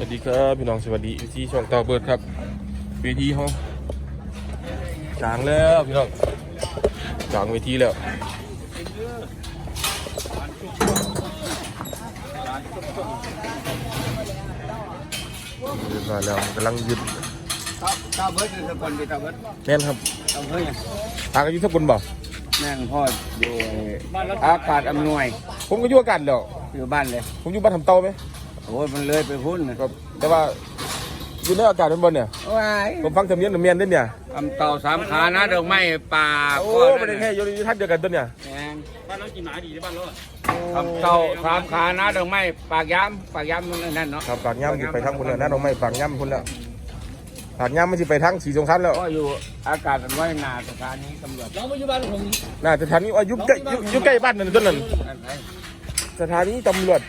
สวัสดีครับพี่น้องสวัสดีที่ช่องเตาเบิร์ดครับเวทีห้องจางแล้วพี่น้องจางเวทีแล้วเรียบร้อยแล้วกำลังยึดครับตาเบิร์ดคือสกุลดีตาเบิร์ดแน่นครับตาเบิร์ดทางอายุสกุลบ่แม่งพ่ออยู่อากาศอำนวย ผมก็อยู่อากาศแล้วอยู่บ้านเลย ผมอยู่บ้านทำเตาไหม โอ้ยมันเลยไปพุ่นนะครับแต่ว่าอยู่ในอากาศเป็นบนเนี่ย ว้ายผมฟังทะเมียนทะเมียนด้วยเนี่ยทำเต่าสามขานะดอกไม้ป่าโอ้ก็ไม่ได้แค่อยู่ในท่านเดียวกันตัวเนี่ย แม่งบ้านเรากินหมาดีที่บ้านเราอะทำเต่าสามขานะดอกไม้ปากย้ำปากย้ำมันนั่นเนาะครับปากย่ำอยู่ไปทั้งคนแล้วนะน้องไม่ปากย่ำคนแล้วปากย่ำมันจะไปทั้งสีสงครามแล้ว ก็อยู่อากาศอำนวยนาสถานีตำรวจเราไม่อยู่บ้านผมน่าจะสถานีอายุใกล้อยู่อยู่ใกล้บ้านนั่นต้นนั่นนั่นไงสถานีตำรวจ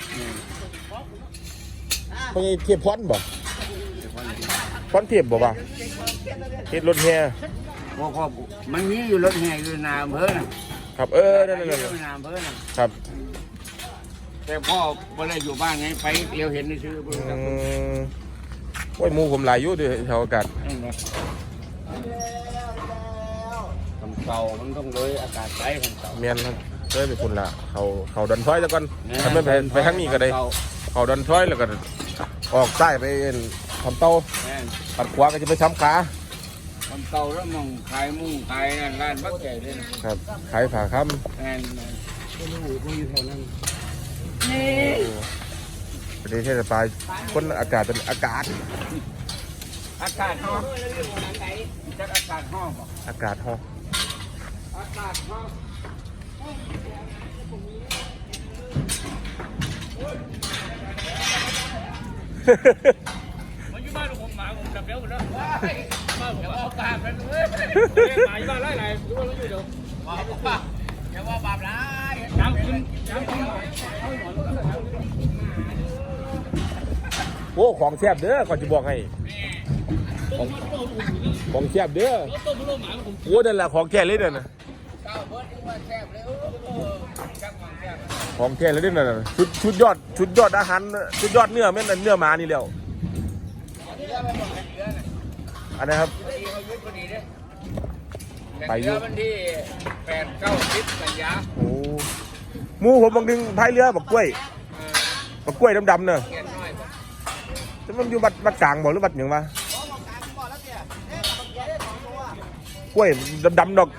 พวกนี้เทียบพอนบ่พอนเทียบบ่ป่ะเทียบรถแห่พ่อพ่อมันมีอยู่รถแห่อยู่นาอำเภอน่ะครับเออนั่นนั่นอยู่นั่นนาอำเภอน่ะครับ แต่พ่อไม่ได้อยู่บ้านไงไปเดียวเห็นในชื่อเพิ่นอืครับมโอ้ยหมูผมหลายอยู่ด้วยแถวอากาศนั่นไงทำเต่ามันต้องเลยอากาศใช้ทำเต่าเมียนครับ เอ้ยไปคนละเขาเขาดันท้อยแล้วกันถ้าไม่ไปไปทางนี้ก็ได้เต่าเขาดันท้อยแล้วก็ออกใต้ไปทำเต้าแม่นปัดขวาก็จะไปช้ำขาทำเต่าแล้วมองขายมุ้งขายนั่นร้านบักใหญ่เลยนะครับขายผ่าค้แม่นแม่นไม่รู้ไม่อยู่แถวนั้นำประเทศปลายคนอากาศเป็นอากาศ อากาศห้องจักอากาศห้องบ่อากาศฮออากาศห้อง มาอยู่บ้านผมหมาผมจับเลี้ยวหมดแล้วบ้านผมเอาปากกันเฮ้ยหมาอยู่บ้านไล่ไหนอยู่บ้านเราอยู่เดี๋ยวอย่าว่าบาปร้ายน้ำกินน้ำกินโอ้ของแซ่บเด้อก่อนจะบอกให้ของแซ่บเด้อโอ้นั่นแหละของแท้เลยเด้อนะ ของแท้เลยเด้อน่ะชุดชุดยอดชุดยอดอาหารชุดยอดเนื้อแม่นอันเนื้อหมานี่แล้วเรือไม่หมดเรือน่ะอันนะครับดีเขายุดพอดีเด้ไปอยู่เรือมันที่แปดเก้าสิบกันยาโอ้หมูผมบางดึงพายเรือบักกล้วยเออบักกล้วยดำๆเนอะเงียบน้อยบ่แต่มันอยู่บัดบัดกลางบ่หรือบัดหยังวะกล้วยดำๆดอก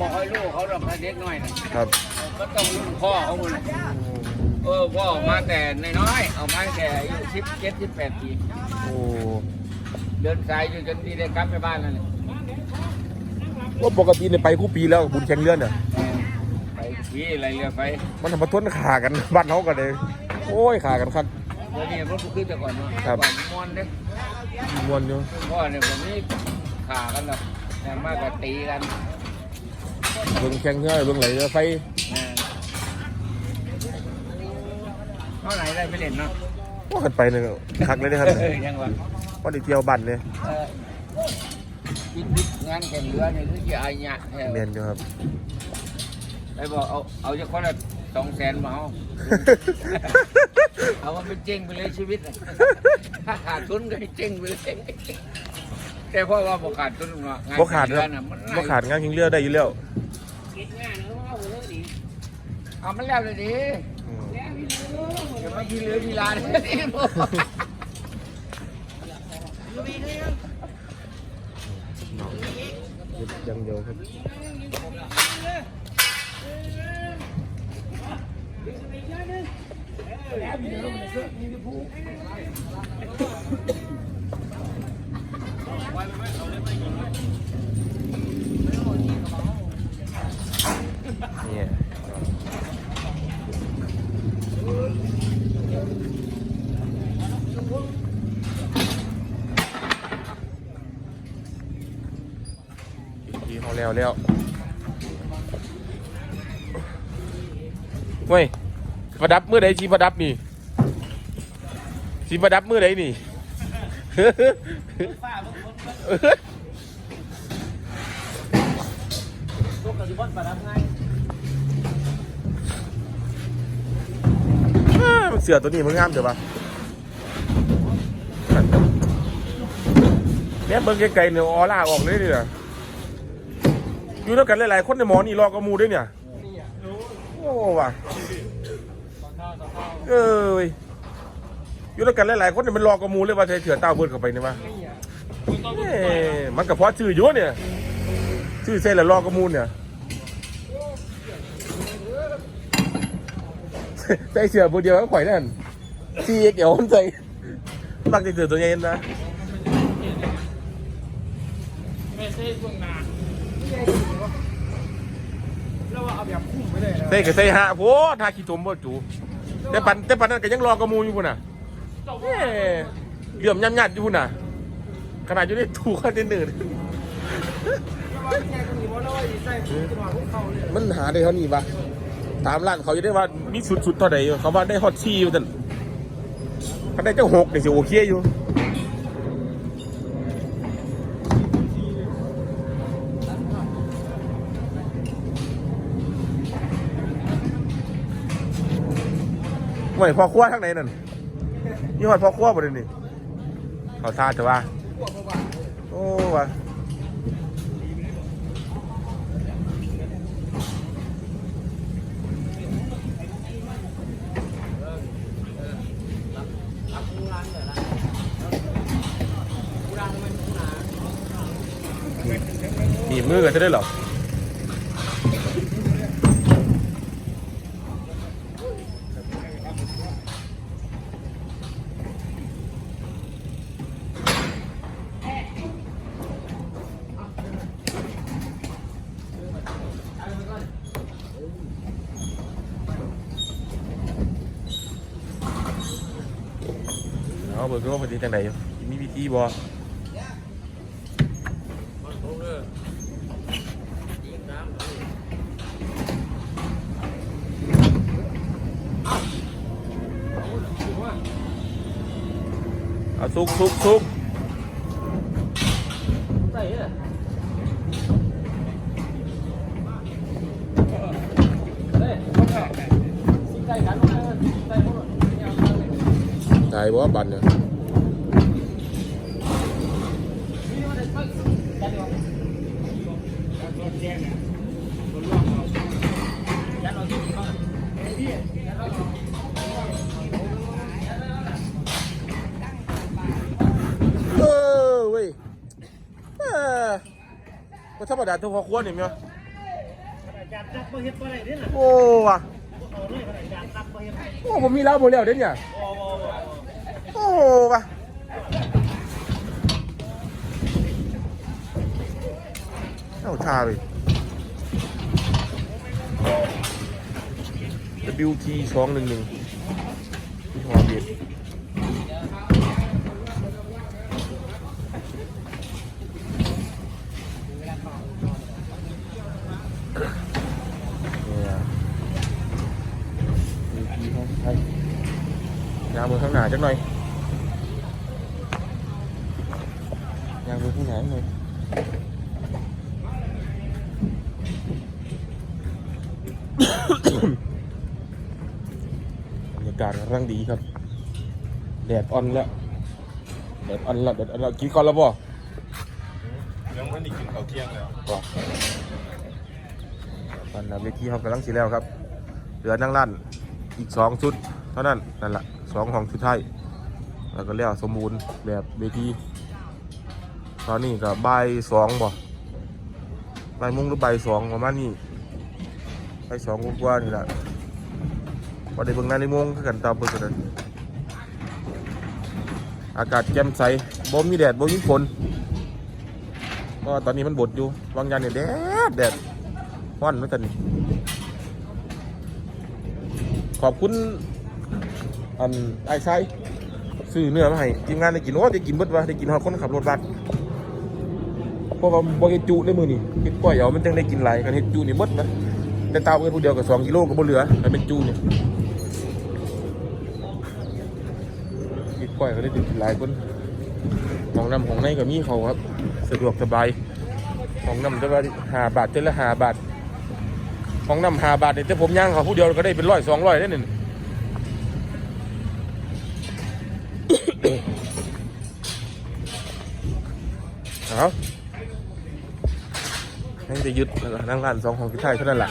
บอกให้ลูกเขาดอกเด็กน้อยนะครับก็ต้องรุ่นพ่อเขาหมดเออพ่อออกมาแต่น้อยๆเอามาแต่อายุสิบเจ็ดสิบแปดปีโอ้เดินสายอยู่จนที่ได้กลับไปบ้านนั่นแหละว่าปกติเนี่ยไปคู่ปีแล้วบุญแข่งเรือเนี่ยไปขี่อะไรเรือไป มันทำมาทนขากันบ้านเขากันเลย โอ้ยขากันครับเดี๋ยวนี้รถขึ้นแต่ก่อนเนาะครับก่อนมวนเด้มวนอยู่พ่อเนี่ยผมนี่ขากันหรอกแต่มากกว่าตีกัน เบิ่งแข่งเรือเบิ่งไหลเรือไฟเออเท่าไหร่ได้ไปเล่นเนาะว่ากันไปเนี่ยคักเลยนะครับเออยังวะว่าได้เที่ยวบ้านเนี่ยเออคิดคิดงานแข่งเรือเนี่ยคือจะอายเนี่ยแท้เรียนอยู่ครับไปบอกเอาเอาจะคนละสองแสนมาเอาเอาว่าเป็นเจ๊งไปเลยชีวิตน่ะถ้าขาดทุนก็ให้เจ๊งไปเลย แต่พ่อว่าบ่ขาดทุนเนาะงนบ่ขาดคแข่รับงเอน่ะมันบ่ขาดงานแข่งเรือได้อยู่แล้วเอามันแล้วเลยดิอืมอย่ามาทีเหลือทีลาเลยดิยังเดียวครับ เนี่ยทีเขาแล้วแล้วเว้ยประดับมือใดชีประดับนี่ชีประดับมือใดนี่ ลูกกับสิบอนปลาดับไงอ้ามันเสือตัวนี้มันงามเดี๋ยวปะเนี่ยเบิ่งไกลๆเนี่ยออร่าออกเลยเนี่ยอยู่ด้วยกันหลายๆคนในหมอนี่รอกระมูด้วยเนี่ย โอ้ว่ะเอ้ยอยู่ด้วยกันหลายๆคนเนี่ยมันรอกระมูเลยว่าใช้เถื่อนเต้าเบิดเข้าไปเนี่ยวะ เอ้ยมันก็เพราะชื่ออยู่เนี่ยชื่อเส้นละรอกระมูลเนี่ยใส่เสื้อตัวเดียวก็ข่อยนั่นซีเกี่ยวมันใส่มักจะเสื้อตัวใหญ่นะไม่ใช่เบื้องนาแล้วว่าเอาแบบคุ้มไปเลยใส่ก็ใส่หาโพทาขี้ตมบ่จูแต่ปันแต่ปันนั้นก็ยังรอกระมูอยู่พุ่นน่ะเอ้ยเหลื่อมย่ำๆอยู่พุ่นน่ะ ขนาดอยู่ในถูกคอนเทนเนอร์มันหาได้เท่านี้ปะตามร้านเขาจะได้ว่ามีสุดๆเท่าไหร่เขาว่าได้ฮอตซี่อยู่ตันเขาได้เจ้าหกเดี๋ยวสิโอเคอยู่ห่วยพอครัวทางไหนนั่นนี่หอดพอครัวบ่ได้นี่เขาทาแต่ว่า โอ้ว่ะมีมือกันจะได้หรอ เอาเบอร์ก็ว่าพอดีจังไหนมีวิธีบ่เอาซุกซุกซุก ตายบ่บันเนี่ยเออเว้ยเออก็ธรรมดาทุกครอบครัวนี่มั้ยอยากตักมาเฮ็ดอะไรเนี่ยนะโอ้ว่ะเอาเลยอยากตักมาเฮ็ดโอ้ผมมีแล้วหมดแล้วเด้เนี่ย โอ้ว่ะเอาชาเลย WT สองหนึ่งหนึ่งที่หัวเบียดเนี่ยางมือข้างหน้าจังหน่อย อข้างหน้าหน่อยบรรยากาศกำลังดีครับ แดดอ่อนแล้วแดดอ่อนแล้วแดดอ่อนแล้วกินก่อนแล้วบ่ยังไม่ได้กินข้าวเที่ยงเลยบ่ตอนนั้เวทีเขากำลังสีแล้วครับ เหลือนั่งลั่นอีกสองชุด เท่านั้นนั่นแหละสองของชุดไทยแล้วก็แล้วสมบูรณ์แบบเวที ตอนนี้ก็บ่ายสองบ่บ่ายโมงหรือบ่ายสองประมาณนี้บ่ายสองกว่าๆนี่แหละพอได้เบิ่งนาฬิโมงคือกันตามเบิ่งกันอากาศแจ่มใสบ่มีแดดบ่มีฝนเพราะว่าตอนนี้มันบดอยู่บางยานเนี่ยแดดแดดร้อนเหมือนกันนี่ขอบคุณอันไอ้ชายซื้อเนื้อมาให้ทีมงานได้กินโอ้ได้กินเบิดวะได้กินฮอดคนขับรถบัส เพราะว่าบ่เฮ็ดจุได้มื้อนี่เฮ็ดก้อยเอามันจังได้กินหลายกันเฮ็ดจุนี่เบิดนะแต่เตาเพิ่นผู้เดียวก็2กิโลก็บ่เหลือแต่เป็นจุนี่เฮ็ดก้อยก็ได้กินหลายคนห้องน้ำห้องในก็มีเขาครับ สะดวกสบายห้องน้ำจะว่า5บาทเท่าละ5บาทของน้ำหาบาทเนี่ยแต่ผมย่างเขาผู้เดียวก็ได้เป็นร้อยสองร้อยได้หนึ่งเอา ให้จะยึดนั่งร้านสองของที่ไทยเท่านั้นแหละ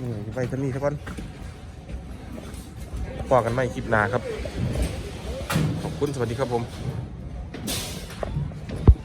นี่ไปท่านี้สักก่อนพอกันไม่คลิปหนาครับ ขอบคุณสวัสดีครับผม